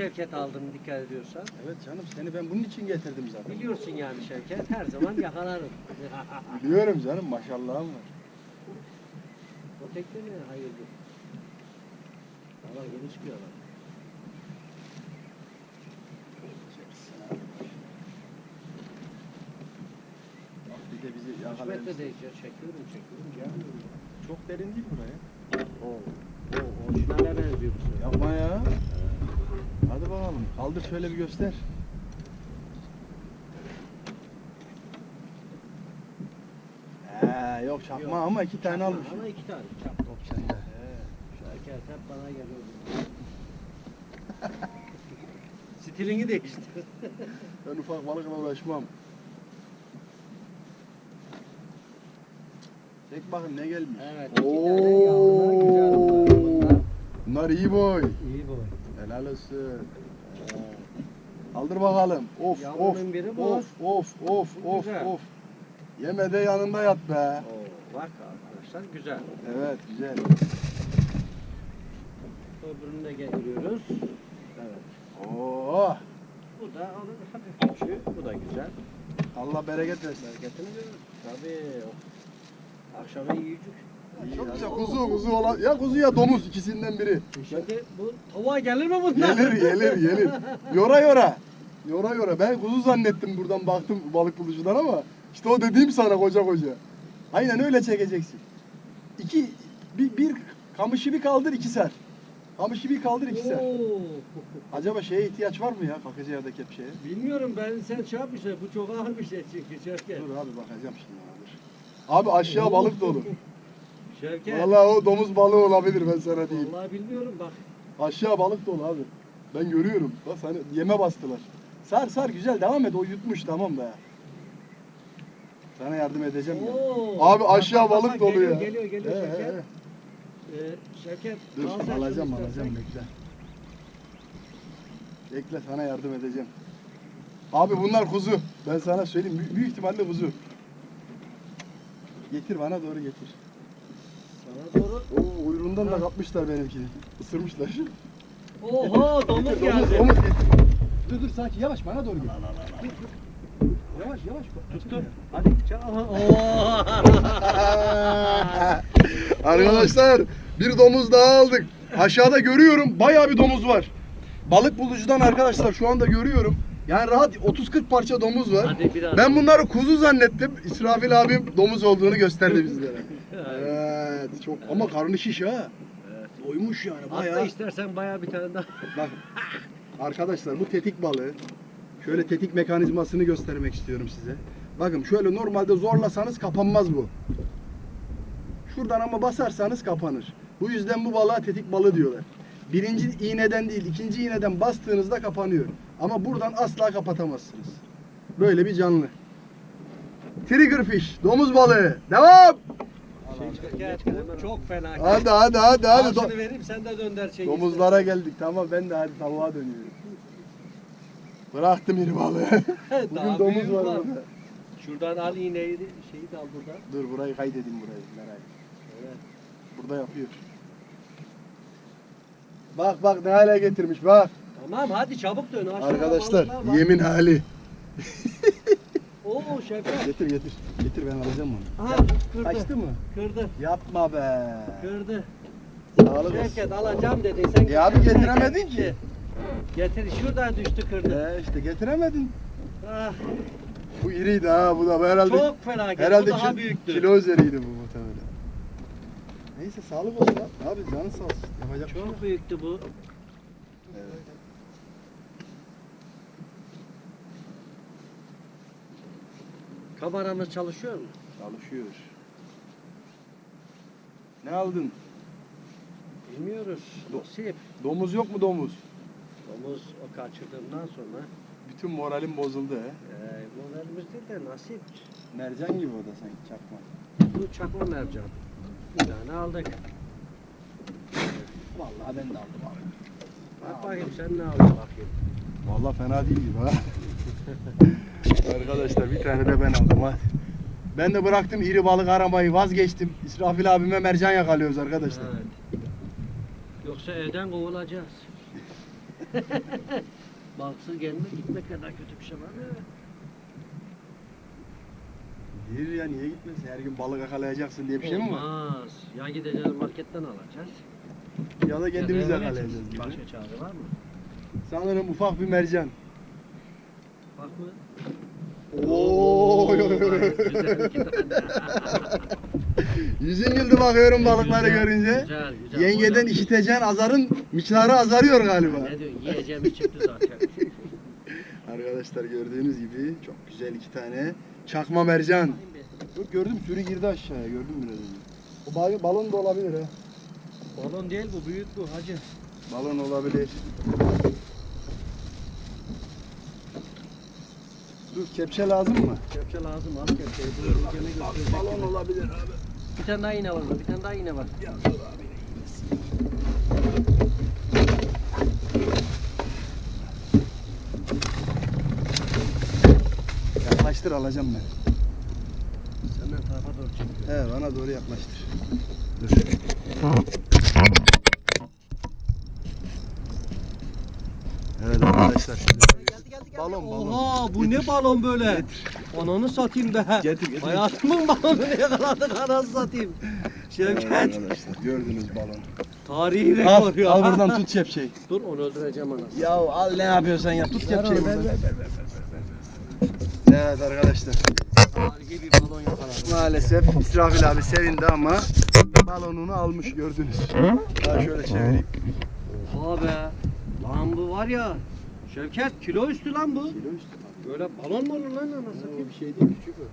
Şevket aldım dikkat ediyorsan. Evet canım seni ben bunun için getirdim zaten. Biliyorsun yani Şevket her zaman yakalarım. Biliyorum canım maşallahım var. o tekne ne? Hayırdır. Geniş bir alan. Bak bir de bizi Kaç yakalayın. metre değişiyor? Çekiyorum çekiyorum gelmiyor. Çok derin değil buraya. Oo. Oo, orijinale benziyor bu sefer. Yapma ya. Hadi bakalım. Kaldır şöyle bir göster. Ee, yok çakma Yok. ama iki tane almış. Ama iki tane. Çak top Sende. Şevket hep bana geliyor. Stilini değiştir. Ben ufak balıkla uğraşmam. Çek bakın ne gelmiş. Evet. iki tane yavrular güzel bunlar. Bunlar Bunlar iyi boy. Olsun. Kaldır bakalım. Of of. Of of of of of. Yeme de yanında yat be. Oo, bak arkadaşlar güzel. Evet güzel. Öbürünü de getiriyoruz. Evet. Oo. Bu da onun hafif küçüğü. Bu da güzel. Allah bereket versin. Bereketini görürüz. Tabii. Akşama yiyecek. Çok güzel kuzu kuzu olan ya kuzu ya domuz ikisinden biri. Şimdi bu tavuğa gelir mi bunlar? Gelir gelir gelir. Yora yora. Yora yora. Ben kuzu zannettim buradan baktım balık bulucudan ama işte o dediğim sana koca koca. Aynen öyle çekeceksin. İki bir, bir kamışı bir kaldır iki ser. Kamışı bir kaldır iki ser. Oo. Acaba şeye ihtiyaç var mı ya kakıcı ya da kepçeye? Bilmiyorum ben sen şey yapmışsın. Bu çok ağır bir şey çünkü Şevket. Dur abi bakacağım şimdi. Abi aşağı balık dolu. Şevket. Vallahi o domuz balığı olabilir ben sana diyeyim. Vallahi bilmiyorum bak. Aşağı balık dolu abi. Ben görüyorum. Bak hani yeme bastılar. Sar sar güzel devam et. O yutmuş tamam da. Sana yardım edeceğim ya. Oo. Abi aşağı balık dolu geliyor, ya. Geliyor geliyor He, Şevket. Ee, Şevket. Dur alacağım istersen. alacağım bekle. Bekle sana yardım edeceğim. Abi bunlar kuzu. Ben sana söyleyeyim. Büyük ihtimalle kuzu. Getir bana doğru getir. Sana doğru. Oo kuyruğundan da kapmışlar benimkini. Isırmışlar. Oho domuz geldi. Domuz, getir. Dur dur sakin yavaş bana doğru gel. Yavaş yavaş. Tuttum. Hadi. çal-. Arkadaşlar bir domuz daha aldık. Aşağıda görüyorum bayağı bir domuz var. Balık bulucudan arkadaşlar şu anda görüyorum. Yani rahat 30-40 parça domuz var. Hadi biraz. Ben bunları kuzu zannettim. İsrafil abim domuz olduğunu gösterdi bizlere. Evet çok ama karnı şiş ha. Evet. Doymuş yani Hatta bayağı. istersen bayağı bir tane daha. Bak arkadaşlar bu tetik balığı. Şöyle tetik mekanizmasını göstermek istiyorum size. Bakın şöyle normalde zorlasanız kapanmaz bu. Şuradan ama basarsanız kapanır. Bu yüzden bu balığa tetik balığı diyorlar. Birinci iğneden değil ikinci iğneden bastığınızda kapanıyor. Ama buradan asla kapatamazsınız. Böyle bir canlı. Triggerfish, domuz balığı. Devam! Bu çok fena. Hadi hadi hadi hadi. Şunu vereyim sen de dönder şeyi. Domuzlara geldik. Tamam ben de hadi tavuğa dönüyorum. Bıraktım iri balığı. Bugün Daha domuz büyük var var. burada. Şuradan al iğneyi de- şeyi de al buradan. Dur burayı kaydedeyim burayı. Etme. Evet. Burada yapıyor. Bak bak ne hale getirmiş bak. Tamam hadi çabuk dön. Arkadaşlar balıklar var. yemin hali. Oo Şevket. Getir getir. Getir ben alacağım onu. Aha kırdı. Kaçtı mı? Kırdı. Yapma be. Kırdı. Sağlık. Şevket alacağım dedin. Sen E abi getiremedin ki. Getir şuradan düştü kırdı. Ee, işte getiremedin. Ah, Bu iriydi ha bu da bu herhalde. çok felaket. herhalde Bu daha büyüktü. kilo üzeriydi bu muhtemelen. Neyse sağlık olsun abi. Abi canın sağ olsun. Yapacak bir şey yok. Çok büyüktü bu. Evet. Kameramız çalışıyor mu? Çalışıyor. Ne aldın? Bilmiyoruz. Nasip. Domuz yok mu domuz? Domuz o kaçırdığımdan sonra Bütün moralim bozuldu he. e, moralimiz değil de nasip. Mercan gibi o da sanki çakma. Bu çakma mercan. Bir tane aldık. Vallahi ben de aldım abi. Bak bakayım sen ne aldın bakayım. Vallahi fena değil gibi ha. Arkadaşlar bir tane de ben aldım ha. Ben de bıraktım iri balık aramayı vazgeçtim. İsrafil abime mercan yakalıyoruz arkadaşlar. Evet. Yoksa evden kovulacağız. Balıksız gelmek gitmek kadar kötü bir şey var mı? Bir ya niye gitmesin? Her gün balık yakalayacaksın diye bir şey mi var? Olmaz. Ya gideceğiz marketten alacağız. Ya da kendimiz Ya yakalayacağız. Başka çare var mı? Sanırım ufak bir mercan. Bak mı? Oo. Yüzün güldü bakıyorum balıkları Güzel, görünce. Güzel güzel. Yengeden işiteceğin azarın miktarı azarıyor galiba. Ne diyorsun? Yiyeceğimiz çıktı zaten. Arkadaşlar gördüğünüz gibi çok güzel iki tane çakma mercan. Dur gördüm sürü girdi aşağıya gördüm biraz önce. O bal- balon da olabilir ha. Balon değil bu büyük bu hacı. Balon olabilir. Kepçe lazım mı? Kepçe lazım al kepçeyi. Bunu gene götürecek. Balon olabilir abi. Bir tane daha iğne var mı? Bir tane daha iğne var. Yaklaştır alacağım ben. Senden tarafa doğru çekiyor. He bana doğru yaklaştır. Dur. Evet arkadaşlar şimdi. Balon balon. Oha bu ne balon böyle? Ananı satayım be. Getir, getir. Hayatımın balonunu yakaladık anasını satayım. Evet Şevket. arkadaşlar gördünüz balon. Tarihi Al, rekor ya. al buradan tut kepçeyi. Dur onu öldüreceğim anasını. Ya al ne yapıyorsan ya tut Ver kepçeyi onu, ver, buradan. ver, ver, Evet arkadaşlar. Tarihi bir balon yakaladık. Maalesef İsrafil abi sevindi ama balonunu almış gördünüz. Daha şöyle çevireyim. Oha be. Lan bu var ya. Şevket kilo üstü lan bu. Kilo üstü. Böyle balon mu olur lan anasını satayım? bir şey değil küçük o.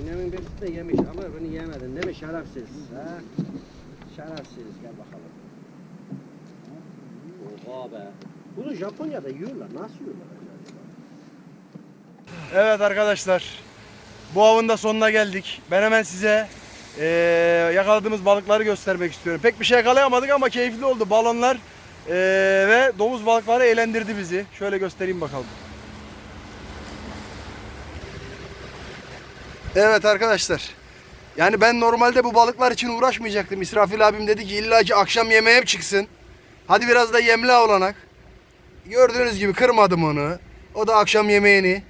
İğnemin birisi de yemiş ama beni yemedin değil mi şerefsiz? Ha? Şerefsiz gel bakalım. Oha be. Bunu Japonya'da yiyorlar. Nasıl yiyorlar acaba? Evet arkadaşlar. Bu avın da sonuna geldik. Ben hemen size eee, yakaladığımız balıkları göstermek istiyorum. Pek bir şey yakalayamadık ama keyifli oldu. Balonlar eee, ve domuz balıkları eğlendirdi bizi. Şöyle göstereyim bakalım. Evet arkadaşlar. Yani ben normalde bu balıklar için uğraşmayacaktım. İsrafil abim dedi ki illa ki akşam yemeğe çıksın. Hadi biraz da yemli avlanak. Gördüğünüz gibi kırmadım onu. O da akşam yemeğini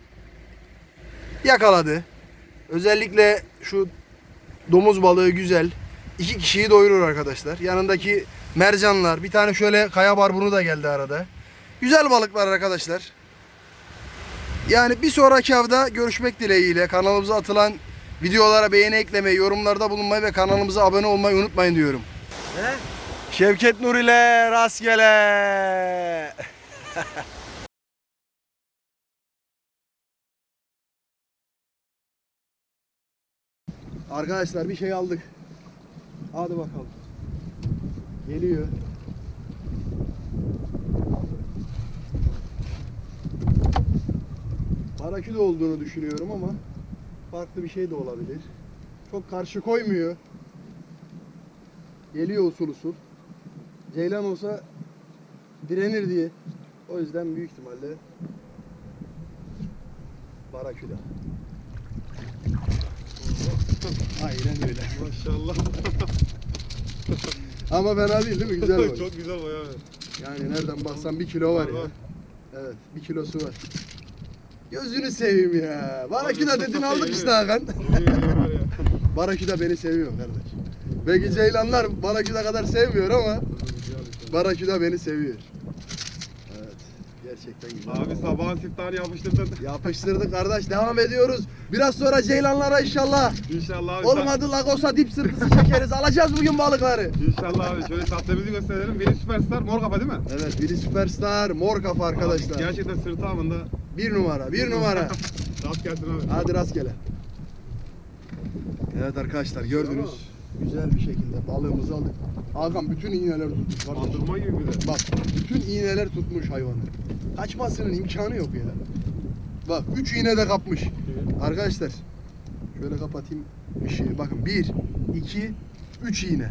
yakaladı. Özellikle şu domuz balığı güzel. İki kişiyi doyurur arkadaşlar. Yanındaki mercanlar, bir tane şöyle kaya barbunu da geldi arada. Güzel balıklar arkadaşlar. Yani bir sonraki avda görüşmek dileğiyle kanalımıza atılan videolara beğeni eklemeyi, yorumlarda bulunmayı ve kanalımıza abone olmayı unutmayın diyorum. He? Şevket Nur ile rastgele. Arkadaşlar bir şey aldık. Hadi bakalım. Geliyor. Baraküde olduğunu düşünüyorum ama farklı bir şey de olabilir. Çok karşı koymuyor. Geliyor usul usul. Ceylan olsa direnir diye. O yüzden büyük ihtimalle Baraküda. Aynen öyle. Maşallah. Ama fena değil değil mi? Güzel var. Çok güzel boya. Yani nereden baksan bir kilo var ya. Evet bir kilosu var. Gözünü seveyim ya. Baraküda dedin aldık işte Hakan. Baraküda beni seviyor kardeş. Belki ceylanlar Baraküda kadar sevmiyor ama Baraküda beni seviyor. Gerçekten güzel. Abi sabahın siftahını yapıştırdın. Yapıştırdık kardeş. Devam ediyoruz. Biraz sonra ceylanlara inşallah. İnşallah abi. Olmadı Lagos'a dip sırtısı çekeriz. Alacağız bugün balıkları. İnşallah abi. Şöyle sahtemizi gösterelim. Biri süperstar mor kafa değil mi? Evet biri süperstar. Mor kafa arkadaşlar. Abi, gerçekten sırtı avında. Bir numara. Bir numara. Rast gelsin abi. Hadi rastgele. Evet arkadaşlar gördünüz. Güzel bir şekilde balığımızı aldık. Hakan bütün iğneler tutmuş. kardeş. Bandırma gibi bir de. Bak bütün iğneler tutmuş hayvanı. Kaçmasının imkanı yok ya. Bak 3 iğne de kapmış. Arkadaşlar şöyle kapatayım ışığı. Bakın 1, 2, 3 iğne.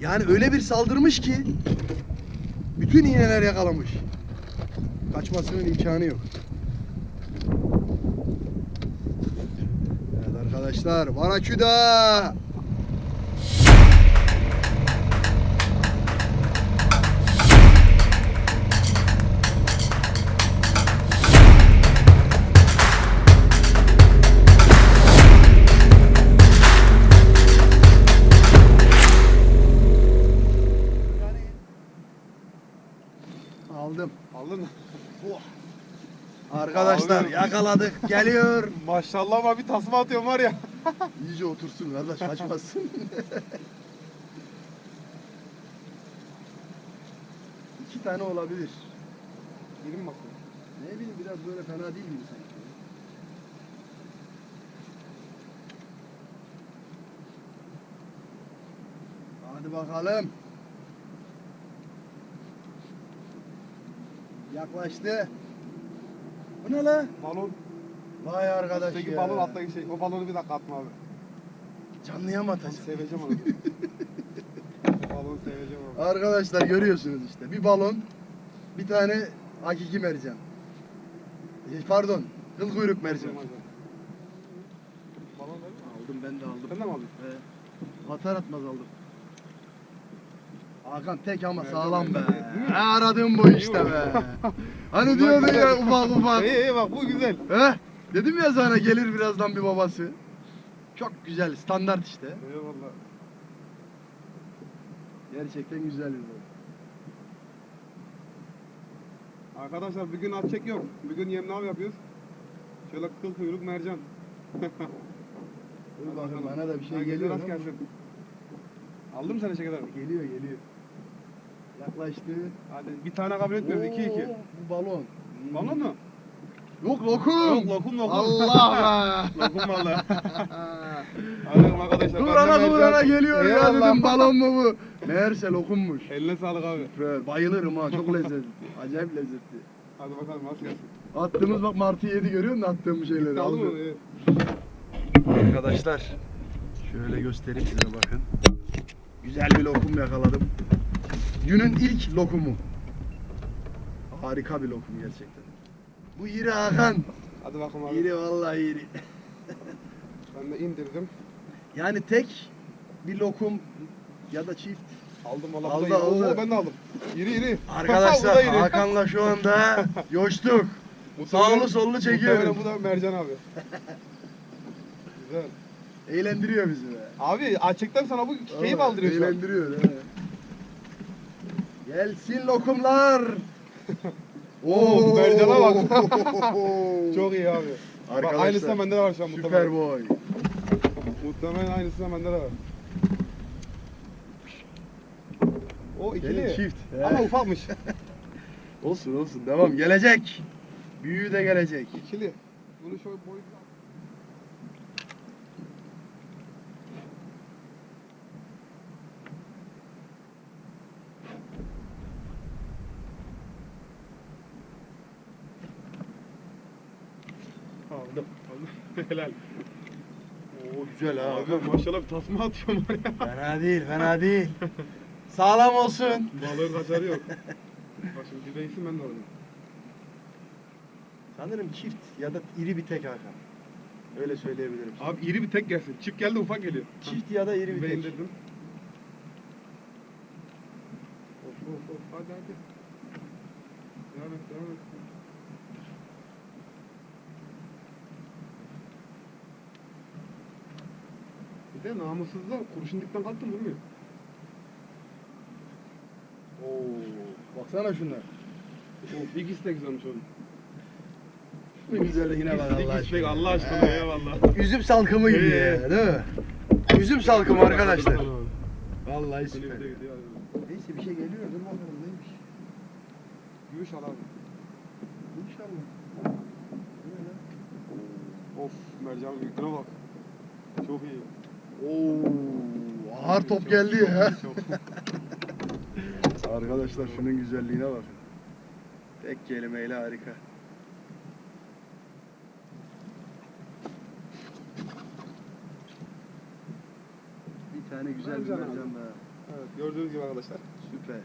Yani öyle bir saldırmış ki bütün iğneler yakalamış. Kaçmasının imkanı yok. Evet arkadaşlar Baraküda. Aldın. Arkadaşlar Abi. yakaladık. Geliyor. Maşallah ama bir tasma atıyorum var ya. İyice otursun kardeş kaçmasın. İki tane olabilir. Girin bakalım. Ne bileyim biraz böyle fena değil mi sanki? Hadi bakalım. Yaklaştı. Bu ne la? Balon. Vay arkadaş Üstteki ya. balon alttaki şey. O balonu bir dakika atma abi. Canlıya mı atacağım? seveceğim onu. balonu seveceğim abi. Arkadaşlar görüyorsunuz işte. Bir balon, bir tane hakiki mercan. E, Pardon, kıl kuyruk mercan. Balon değil mi? Aldım ben de aldım. Sen de mi aldın? He. Atar atmaz aldım. Hakan tek ama sağlam be. Ha, aradığım bu işte be. Hani diyordun ya ufak ufak. İyi iyi bak bu güzel. He? Dedim ya sana gelir birazdan bir babası. Çok güzel, standart işte. Eyvallah. Gerçekten güzel bir balık. Arkadaşlar bugün at çek yok. Bugün yemli av yapıyoruz. Şöyle kıl kuyruk mercan. Dur bakın bana da bir şey Herkese geliyor. rast gelsin. Mı sen şeker abi? Geliyor geliyor. Yaklaştı. Hadi bir tane kabul etmiyoruz. 2 2. Oo, Bu balon. Balon mu? Yok lokum. Yok lokum lokum. Allah be. lokum valla. Hadi bakalım arkadaşlar. Ben de kıvrana mercan. geliyor ya dedim balon mu bu? Meğerse lokummuş. Eline sağlık abi. Süper. Bayılırım ha çok lezzetli. Acayip lezzetli. Hadi bakalım rast gelsin. Attığımız bak martı yedi görüyor musun attığım şeyleri? Mı? Aldı. Evet. Arkadaşlar şöyle göstereyim size bakın. Güzel bir lokum yakaladım. Günün ilk lokumu. Harika bir lokum gerçekten. Bu iri Hakan. Hadi bakalım abi. İri vallahi iri. Ben de indirdim. Yani tek bir lokum ya da çift. Aldım valla. Aldı, aldı. Oo, ben de aldım. İri iri. Arkadaşlar iri. Hakan'la şu anda coştuk. Sağlı sollu. Muhtemelen bu da mercan abi. Güzel. Eğlendiriyor bizi be. Abi açıktan sana bu keyif aldırıyor. Eğlendiriyor he. Gelsin lokumlar. Oo, mercana bak. Çok iyi abi. Bak, Arkadaşlar, aynısı da bende de var şu an Süper muhtemelen. boy. Muhtemelen aynısı da bende de var. O ikili. Gelin çift. He. Ama ufakmış. Olsun olsun devam gelecek. Büyüğü de gelecek. İkili. Bunu şöyle boy... Aldım. Helal. Oo güzel ha. Abi maşallah bir tasma atıyorum oraya. Fena değil fena değil. Sağlam olsun. Balığın kaçarı yok. Bak şimdi dibe ben de orada. Sanırım çift ya da iri bir tek Hakan. Öyle söyleyebilirim. Abi iri bir tek gelsin. Çift geldi ufak geliyor. Çift ya da iri bir tek. indirdim. Of of of hadi hadi. Devam et devam et. Bir de namussuzlar kurşun dipten kalktı mı bilmiyorum. Oo, baksana şunlar. Of ikisi de güzelmiş oğlum. Şu güzelliğine bak Allah İkisi de aşkına. Allah aşkına He. eyvallah. Üzüm salkımı gibi Ee. ya, değil mi? Üzüm salkımı arkadaşlar. Vallahi süper. Neyse bir şey geliyor dur bakalım neymiş. Gümüş al abi. İnşallah. Of mercan büyüklüğüne bak. Çok iyi. Oo, ağır top Çok, geldi çok, ya. çok. Arkadaşlar şunun güzelliğine bakın. Tek kelimeyle harika. Bir tane güzel bir Mercan daha. Evet gördüğünüz gibi arkadaşlar. Süper.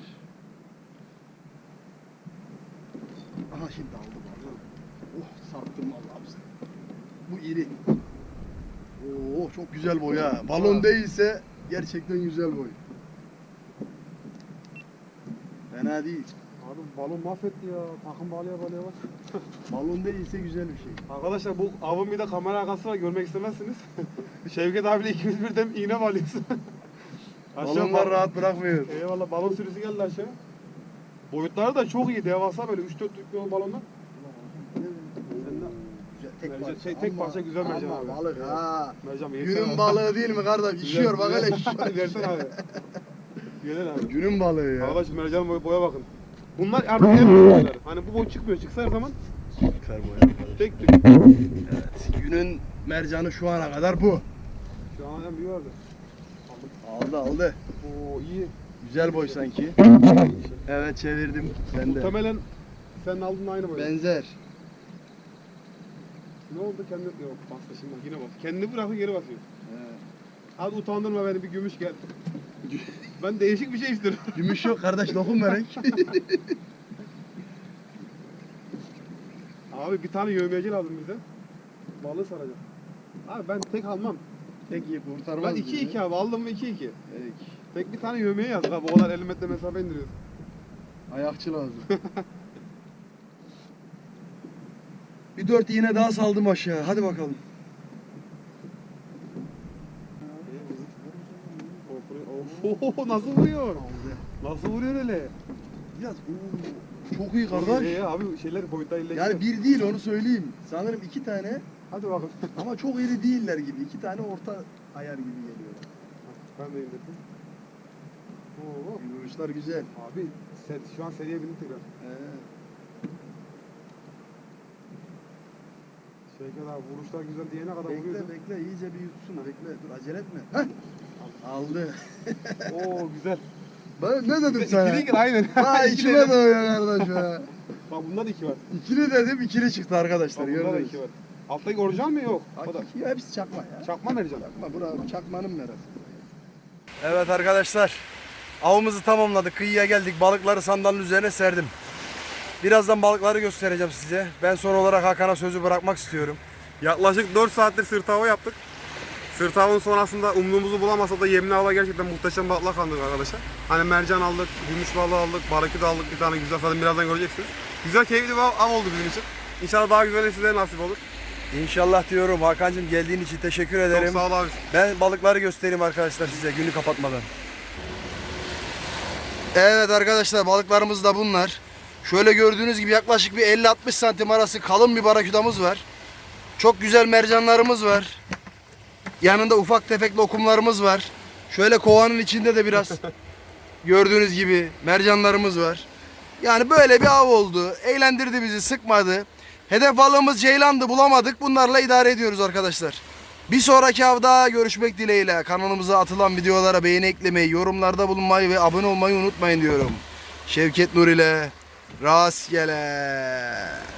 Aha şimdi aldım aldım. Oh sattım vallahi bize. Bu iri. Oo çok güzel boy ha. Balon değilse gerçekten güzel boy. Fena değil. Abi balon mahvetti ya. Takım bağlaya bağlaya bak. Balon değilse güzel bir şey. Arkadaşlar bu avın bir de kamera arkası var görmek istemezsiniz. Şevket abiyle ikimiz birden iğne bağlıyoruz. Balonlar bal- rahat bırakmıyor. Eyvallah balon sürüsü geldi aşağı. Boyutları da çok iyi. Devasa böyle 3-4 tüplü balonlar. Tek parça. şey, tek parça güzel mercan abi. balık ha. Mercan bir Günün balığı değil mi kardeş? İşiyor bak hele. Versene abi. Gelen abi. Günün balığı ya. Arkadaş mercan boy, boya bakın. Bunlar artık en boylar. Hani bu boy çıkmıyor. Çıksa her zaman Kar boya tek tük. Evet. Günün mercanı şu ana kadar bu. Şu an en büyüğü vardı. Aldı aldı. Oo iyi. Güzel boy sanki. Evet çevirdim. Ben de. Muhtemelen senin aldığın aynı boy. Benzer. Ne oldu kendi yok bastı şimdi yine bas. Kendini bırakıyor geri basıyor. Hadi utandırma beni bir gümüş gel. ben değişik bir şey istiyorum. Gümüş yok kardeş lokum verek. Abi bir tane yövmeyeci lazım bize. Balığı saracağım. Abi ben tek almam. Tek iyi kurtarmaz. Ben 2-2 abi aldım mı 2-2. Peki. Tek bir tane yövmeye yazdık abi o kadar 50 metre mesafe indiriyoruz. Ayakçı lazım. bir dört iğne daha saldım aşağı. Hadi bakalım. Of, nasıl vuruyor? Nasıl vuruyor öyle? Biraz oo, çok iyi kardeş. Ee, abi şeyler boyutta iyileşiyor. Yani bir değil onu söyleyeyim. Sanırım iki tane Hadi bakalım. ama çok iri değiller gibi. İki tane orta ayar gibi geliyor. ben de indirdim. Oo. Vuruşlar güzel. Abi set, şu an seriye bindik tekrar. Ee, Şevket abi vuruşlar güzel diyene kadar bekle vuruyordu. bekle iyice bir yutsun. Bekle dur acele etme. Heh. Aldı. Oo güzel. Ben ne dedim İkili sana? ikili aynen. Ha İkili içime dedim. doğuyor kardeş ha. Bak bunda da iki var. İkili dedim ikili çıktı arkadaşlar Bak bunda da gördünüz. iki var. Alttaki orijinal mi yok? O da. Hakiki hepsi çakma ya. Çakma mercan. Çakma bura çakmanın merası. Evet arkadaşlar. Avımızı tamamladık. Kıyıya geldik. Balıkları sandalın üzerine serdim. Birazdan balıkları göstereceğim size. Ben son olarak Hakan'a sözü bırakmak istiyorum. Yaklaşık 4 saattir sırt hava yaptık. Sırt havanın sonrasında umduğumuzu bulamasa da yemli hava gerçekten muhteşem balıkla kandık arkadaşlar. Hani mercan aldık, gümüş balığı aldık, baraküt aldık bir tane güzel zaten birazdan göreceksiniz. Güzel keyifli bir av, av oldu bizim için. İnşallah daha güzel size nasip olur. İnşallah diyorum Hakan'cığım geldiğin için teşekkür Çok ederim. sağ ol abi. Ben balıkları göstereyim arkadaşlar size günü kapatmadan. Evet arkadaşlar balıklarımız da bunlar. Şöyle gördüğünüz gibi yaklaşık bir 50-60 santim arası kalın bir baraküdamız var. Çok güzel mercanlarımız var. Yanında ufak tefek lokumlarımız var. Şöyle kovanın içinde de biraz gördüğünüz gibi mercanlarımız var. Yani böyle bir av oldu. Eğlendirdi bizi, sıkmadı. Hedef balığımız ceylandı, bulamadık. Bunlarla idare ediyoruz arkadaşlar. Bir sonraki avda görüşmek dileğiyle. Kanalımıza atılan videolara beğeni eklemeyi, yorumlarda bulunmayı ve abone olmayı unutmayın diyorum. Şevket Nur ile rastgele.